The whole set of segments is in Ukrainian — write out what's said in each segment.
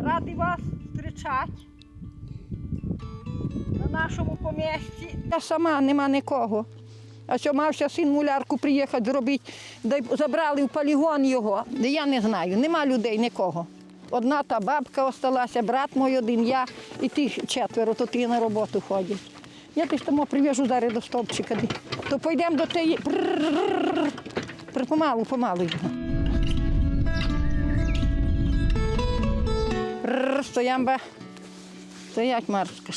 Ради вас зустрічати на нашому помісті. Я сама нема нікого. А що мав ще син мулярку приїхати зробити, забрали в полігон його, я не знаю, нема людей нікого. Одна та бабка залишилася, брат мій один, я і тих четверо, то ті на роботу ходять. Я тих тому прив'яжу зараз до стовпчика, то пойдемо до тієї. Помалу, помалу йдемо. Прррр, Стоямба. Стоять, Марська.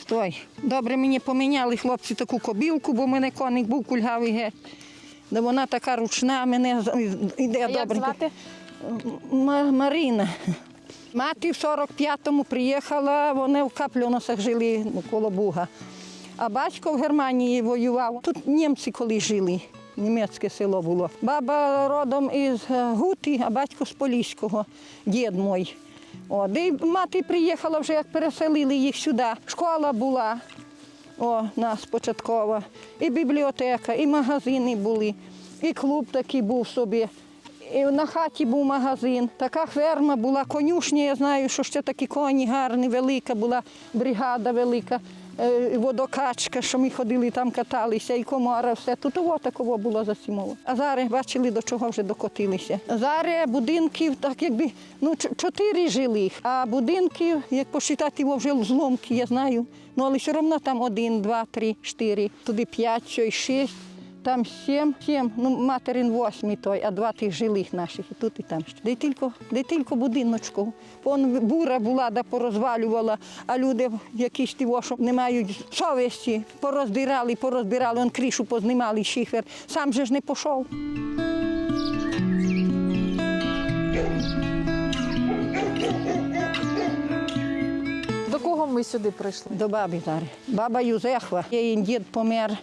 Стой. Добре мені поміняли хлопці таку кобілку, бо в мене коник був кульгавий геть. Да вона така ручна, мене як добре. звати? Ма- Марина. Мати в 45-му приїхала, вони в Каплюносах жили коло Буга. А батько в Германії воював. Тут німці коли жили, німецьке село було. Баба родом із е, Гути, а батько з Поліського, дід мій. О, де мати приїхала вже, як переселили їх сюди. Школа була. О, нас початкова, і бібліотека, і магазини були, і клуб такий був собі. І на хаті був магазин, така ферма була, конюшня, я знаю, що ще такі коні гарні, велика була бригада велика, водокачка, що ми ходили там каталися, і комара, все. Тут того такого було засімово. А зараз бачили, до чого вже докотилися. Зараз будинків, так якби ну, чотири жилих, а будинків, як посчитати, його вже зломки, я знаю. Ну, але все одно там один, два, три, чотири, туди п'ять, шість. Там сім, сім, ну материн восьмий той, а два тих жилих наших, і тут, і там ще. Де тільки, де тільки будиночку. Вон бура була, да порозвалювала, а люди якісь ті, що не мають совісті, пороздирали, порозбирали, он кришу познімали, шифер. Сам же ж не пішов. До кого ми сюди прийшли? До баби зараз. Баба Юзефа, її дід помер.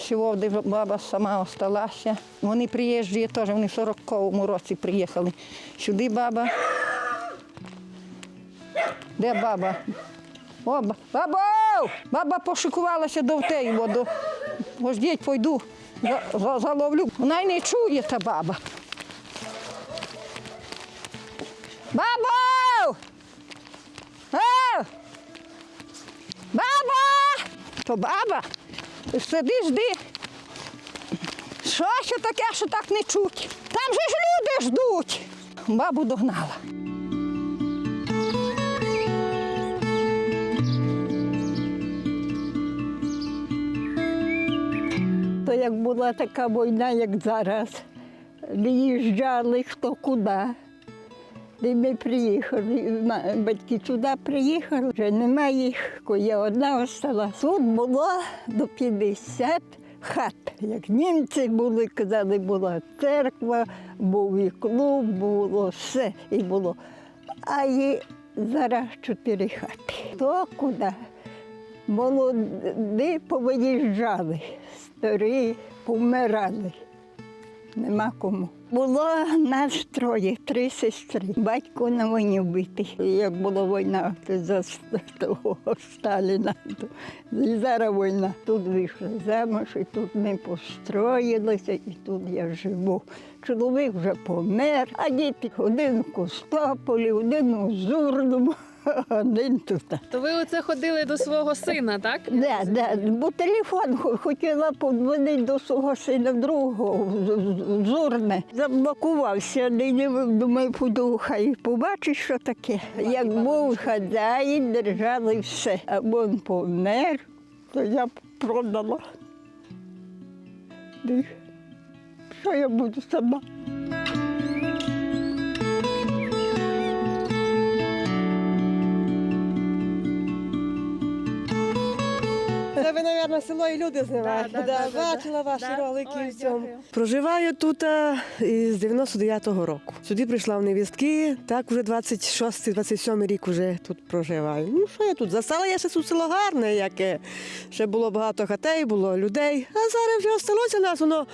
Сьогодні баба сама осталася. Вони приїжджі теж, вони в 40-му році приїхали. Сюди баба. Де баба? О, ба- бабо! Баба пошикувалася до втеї воду. Ждіть, пойду, за- за- заловлю. Вона й не чує та баба. Бабо! Е! Баба! То баба. Сиди, жди. Що ще таке, що так не чуть? Там же ж люди ждуть. Бабу догнала. То як була така війна, як зараз, виїжджали хто куди. І ми приїхали, батьки сюди приїхали, вже немає їх, я одна осталась. Тут було до 50 хат. Як німці були, казали, була церква, був і клуб, було все і було. А є зараз чотири хати. Хто куди? Молоді повиїжджали, старі помирали. Нема кому. Було нас троє, три сестри. Батько на війні вбитий. Як була війна за того Сталіна, то і зараз війна. Тут вийшли замуж, і тут ми построїлися, і тут я живу. Чоловік вже помер, а діти один в Костополі, один у Зурному, один тут. То ви оце ходили до свого сина, так? Да, да, бо телефон хо- хотіла подзвонити до свого сина другого Зурне. Заблокувався, нині думаю, піду, хай побачить, що таке. Як був хазяїн, держали все. А він помер, то я продала. Що я буду сама? Це ви, мабуть, село і люди знімаєте. Да, да, да, да, бачила ваші да. ролики Ой, в цьому. дякую. Проживаю тут а, із 99-го року. Сюди прийшла в невістки, так вже 26-27 рік уже тут проживаю. Ну що я тут? Застала я ще тут село гарне, яке ще було багато хатей, було людей. А зараз вже осталося нас, воно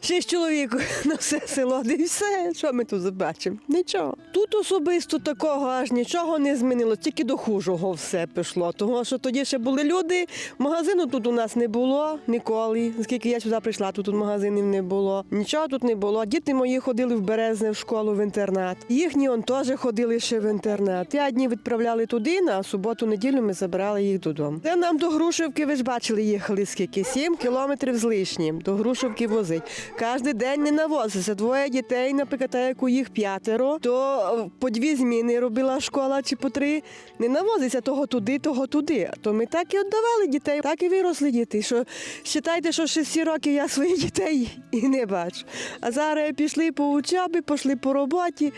шість чоловік на все село, і все. Що ми тут побачимо? Нічого. Тут особисто такого аж нічого не змінило, тільки до хужого все пішло. Тому що тоді ще були люди. Магазину тут у нас не було ніколи. Скільки я сюди прийшла, тут, магазинів не було. Нічого тут не було. Діти мої ходили в Березне в школу в інтернат. Їхні он теж ходили ще в інтернат. П'ять днів відправляли туди, на суботу, неділю ми забирали їх додому. Це нам до Грушівки, ви ж бачили, їхали скільки? Сім кілометрів з лишнім. До Грушівки возить. Кожен день не навозиться. Двоє дітей, наприклад, як у їх п'ятеро, то е, по дві зміни робила школа чи по три. Не навозиться того туди, того туди. То ми так і віддавали дітей, так і виросли діти. Що вважайте, що ще всі роки я своїх дітей і не бачу. А зараз пішли по учобі, пішли по роботі.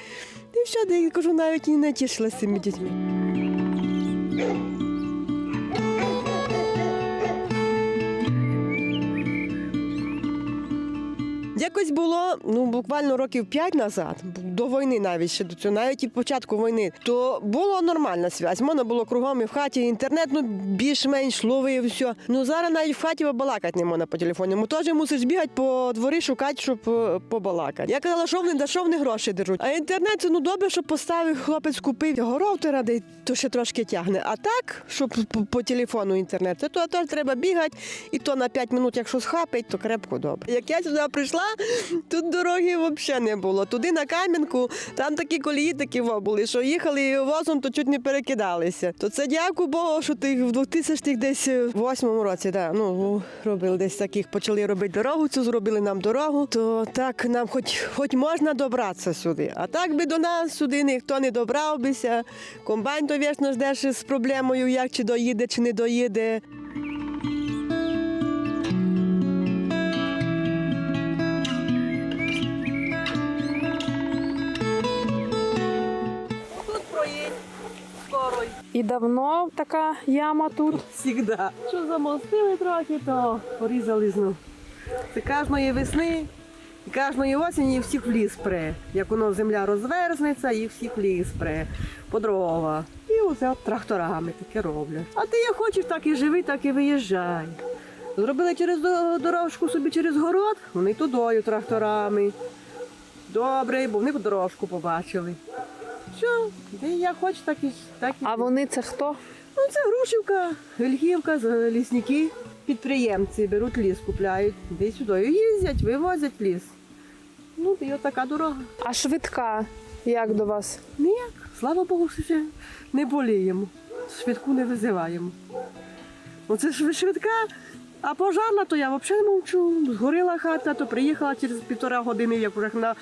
І все, де кажу, навіть і не тішилася цими дітьми. Якось було ну буквально років п'ять назад, до війни навіть ще до цього, навіть і початку війни, то була нормальна зв'язь. Можна було кругом і в хаті інтернет, ну більш-менш ловив все. Ну зараз навіть в хаті балакати не можна по телефону. Му теж мусиш бігати по дворі, шукати, щоб е, побалакати. Я казала, що вони да що вони гроші держуть. А інтернет ну добре, що поставив хлопець, купив його роутера, де то ще трошки тягне. А так, щоб по, телефону інтернет, це то теж треба бігати, і то на 5 минут, якщо схапить, то крепко добре. Як я сюди прийшла, тут дороги взагалі не було. Туди на Кам'янку, там такі колії такі були, що їхали возом, то чуть не перекидалися. То це дякую Богу, що тих в 2000 десь восьмому році, да, ну робили десь таких, почали робити дорогу, цю зробили нам дорогу. То так нам хоч, хоч можна добратися сюди. А так би до нас сюди ніхто не добрав бися. Комбайн то вічно ждеш з проблемою, як чи доїде, чи не доїде. І давно така яма тут. Всігда. Що замостили трохи, то порізали знов. Це кожної весни і кожної осені всіх в ліс пре. Як воно земля розверзнеться, і всіх в ліс пре. По дрова. І оце от тракторами таке роблять. А ти як хочеш, так і живи, так і виїжджай. Зробили через дорожку собі через город, вони тудою тракторами. Добре, бо вони дорожку побачили. Що, де як хочеш, так і так і. А вони це хто? Ну, це Грушівка, Вільхівка, лісники, підприємці беруть ліс, купляють, десь сюди їздять, вивозять ліс. Ну, і отака дорога. А швидка як до вас? Ніяк. Слава Богу, що ще не боліємо. Швидку не визиваємо. Оце швидка, а пожарна, то я взагалі мовчу. Згоріла хата, то приїхала через півтора години, як вже на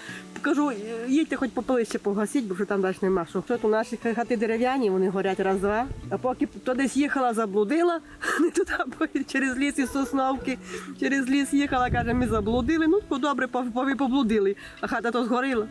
кажу, їдьте хоч попелище погасіть, бо вже там далі нема що. Що то наші хати дерев'яні, вони горять раз-два. А поки то десь їхала, заблудила, не туди через ліс із сосновки, через ліс їхала, каже, ми заблудили. Ну, добре, по- по- поблудили, а хата то згоріла.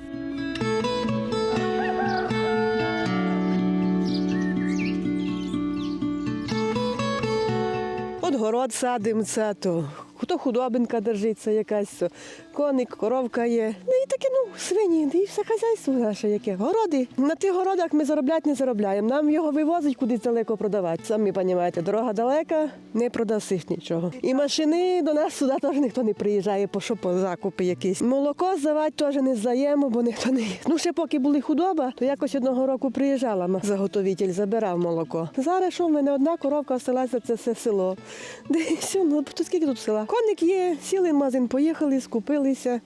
Город садимо, це то хто худобинка держиться якась, то коник, коровка є. Ну і таке, свині, і все хазяйство наше яке. Городи. На тих городах ми заробляти не заробляємо. Нам його вивозить кудись далеко продавати. Самі розумієте, дорога далека, не продасиш нічого. І машини до нас сюди теж ніхто не приїжджає, по що по закупи якісь. Молоко здавати теж не здаємо, бо ніхто не. Ну ще поки були худоба, то якось одного року приїжджала заготовитель, забирав молоко. Зараз що в мене одна коровка осталася, це все село. Де все, ну то скільки тут села? Коник є, сіли в магазин, поїхали, скупилися.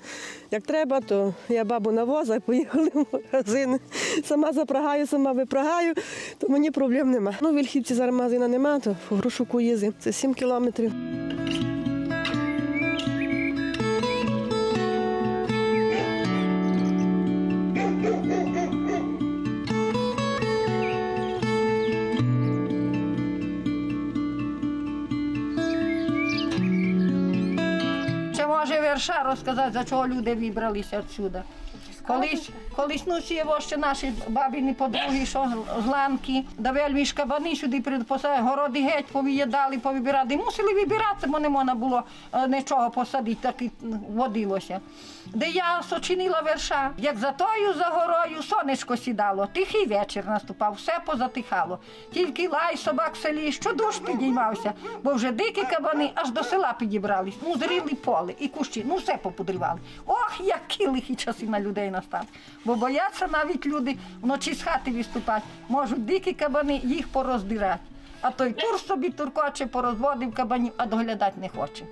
Як треба, то я бабу на возах, поїхали в магазин. Сама запрагаю, сама випрагаю, то мені проблем нема. Ну, в Вільхівці зараз магазина нема, то в Грушуку їздимо. Це 7 кілометрів. Може розказати, за чого люди вибралися відсюди? Колись, колись ну його ще наші бабіні подруги, що з ланки, да вельми ж кабани сюди припосадили, городи геть повиїдали, повибирали. Мусили вибирати, бо не можна було е, нічого посадити, так і водилося. Де я сочинила верша, як за тою за горою сонечко сідало, тихий вечір наступав, все позатихало. Тільки лай собак в селі щодуш підіймався, бо вже дикі кабани аж до села підібрались. Ну, поле і кущі, ну все попудривали. Ох, які лихі часи на людей настали. Бо бояться навіть люди вночі з хати виступати. Можуть дикі кабани їх пороздирати. А той тур собі туркоче порозводив кабанів, а доглядати не хоче.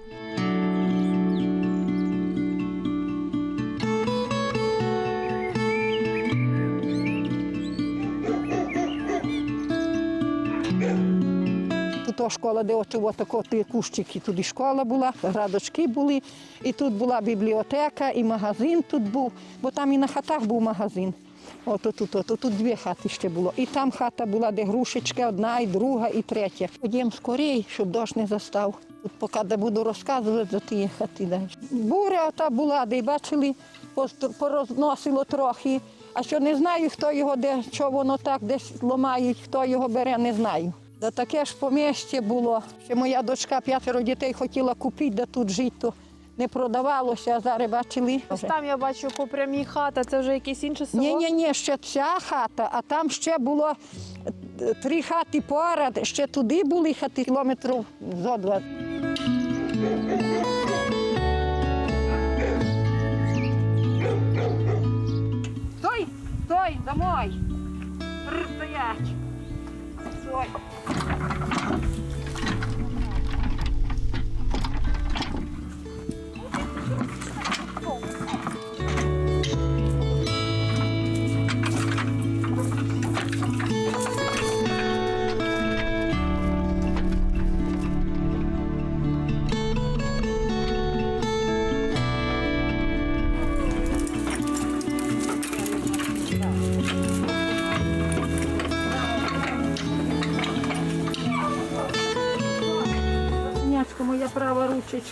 Тут школа, де от, от, тако, ті кущики, тут і школа була, градочки були, і тут була бібліотека, і магазин тут був, бо там і на хатах був магазин. От тут, от, тут дві хати ще було. І там хата була, де грушечка, одна, і друга, і третя. Ходім скорей, щоб дощ не застав. Тут поки буду розказувати за ті хати. далі. Буря ота була, де бачили, порозносило трохи. А що не знаю, хто його де, що воно так десь ламають, хто його бере, не знаю. Да таке ж помістя було. Ще моя дочка п'ятеро дітей хотіла купити, да тут жити, то не продавалося, а зараз бачили. Ось там я бачу по прямій хата, це вже якесь інше село. Ні, ні, ні, ще ця хата, а там ще було е, три хати поряд, ще туди були хати кілометрів зо два. Стой, стой, домой. Бррр, Стоять. Стой. Нячко,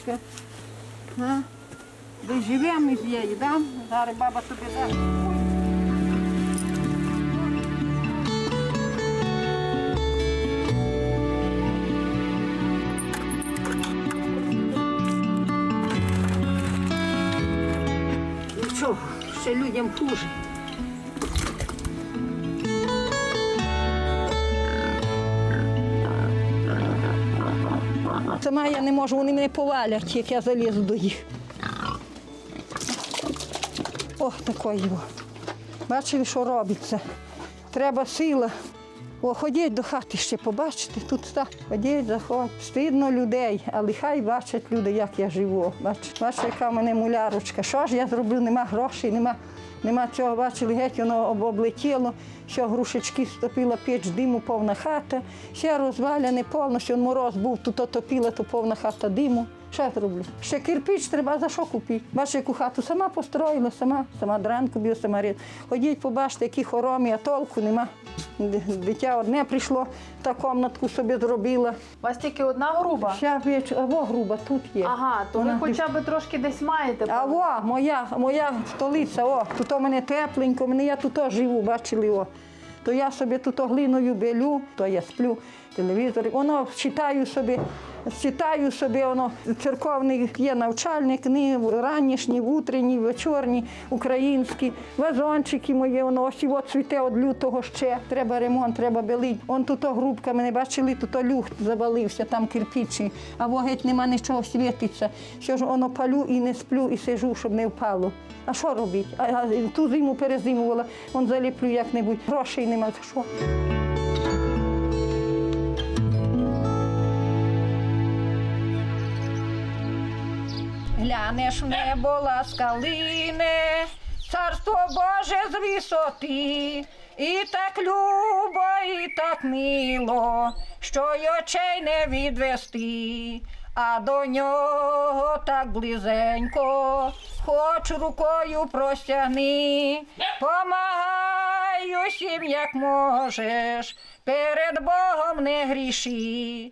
права ручечка. А? Де живемо з її, да? Зараз баба тобі дасть. Нічого, ще людям хуже. Сама я не можу, вони мене повалять, як я залізу до їх. О, такої. о. Бачили, що робиться. Треба сила. О, ходіть до хати ще побачите. Тут так, ходіть, заходь. Стидно людей, але хай бачать люди, як я живу. Бачите, бачите, яка в мене мулярочка. Що ж я зроблю? Нема грошей, нема, нема цього. Бачили, геть воно облетіло, що грушечки стопила піч, диму, повна хата. Ще розваляне повністю, мороз був, тут отопіла, то повна хата диму. Що я зроблю? Ще кирпич треба за що купити. Бачите, яку хату сама построїла, сама, сама дранку б'ю, сама рід. Ходіть, побачите, які хоромі, а толку нема. Дитя одне прийшло, та комнатку собі зробила. У вас тільки одна груба? Ще віч, або груба тут є. Ага, то ви хоча б трошки десь маєте. а во, моя, моя столиця, о, тут у мене тепленько, мене я тут живу, бачили, о. То я собі тут о глиною белю, то я сплю, телевізор. Воно читаю собі, читаю собі, воно церковний є навчальник, книги, ранішні, утренні, вечорні, українські, вазончики мої, воно ось от цвіте від лютого ще. Треба ремонт, треба белить. Он тут грубка, мене бачили, тут о люхт завалився, там кирпичі, а во геть нема нічого світиться. Що ж воно палю і не сплю, і сижу, щоб не впало. А що робити? А, а ту зиму перезимувала, он заліплю як-небудь. Грошей нема. Що? В небо ласкалине, царство Боже з висоти, і так любо, і так мило, що й очей не відвести, а до нього так близенько, хоч рукою простягни, помагай усім, як можеш, перед Богом не гріши.